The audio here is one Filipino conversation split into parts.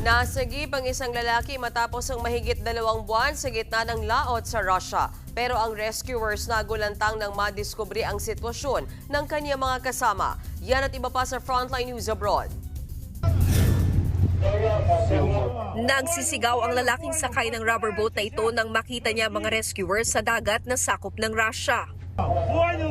Nasagip ang isang lalaki matapos ang mahigit dalawang buwan sa gitna ng laot sa Russia. Pero ang rescuers nagulantang nang madiskubre ang sitwasyon ng kanyang mga kasama. Yan at iba pa sa Frontline News Abroad. Nagsisigaw ang lalaking sakay ng rubber boat na ito nang makita niya mga rescuers sa dagat na sakop ng Russia.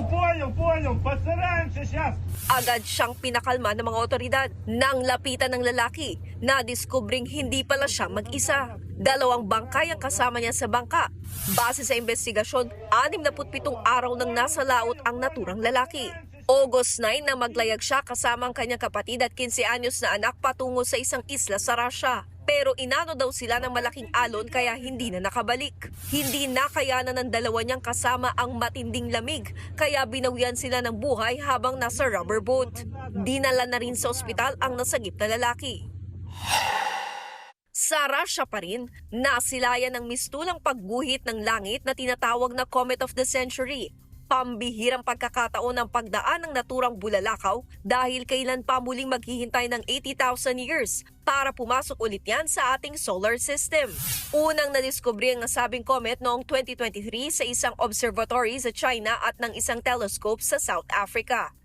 Upuan niyo, upuan niyo. Pasarahan siya. Agad siyang pinakalma ng mga otoridad nang lapitan ng lalaki na diskubring hindi pala siya mag-isa. Dalawang bangkay ang kasama niya sa bangka. Base sa investigasyon, 67 araw nang nasa laot ang naturang lalaki. August 9 na maglayag siya kasama ang kanyang kapatid at 15 anyos na anak patungo sa isang isla sa Russia. Pero inano daw sila ng malaking alon kaya hindi na nakabalik. Hindi nakayanan ng dalawa niyang kasama ang matinding lamig kaya binawian sila ng buhay habang nasa rubber boat. Dinala na rin sa ospital ang nasagip na lalaki. Sa Russia pa rin, nasilayan ng mistulang pagguhit ng langit na tinatawag na Comet of the Century. Pambihirang pagkakataon ng pagdaan ng naturang bulalakaw dahil kailan pa muling maghihintay ng 80,000 years para pumasok ulit yan sa ating solar system. Unang nadiskubre ang nasabing comet noong 2023 sa isang observatory sa China at ng isang telescope sa South Africa.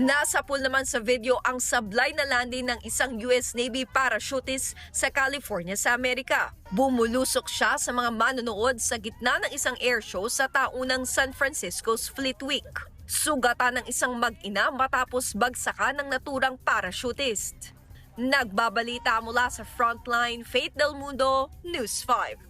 Nasa pool naman sa video ang sablay na landing ng isang US Navy parachutist sa California sa Amerika. Bumulusok siya sa mga manonood sa gitna ng isang air show sa taunang San Francisco's Fleet Week. Sugatan ng isang mag-ina matapos bagsakan ng naturang parachutist. Nagbabalita mula sa Frontline, Faith Del Mundo, News 5.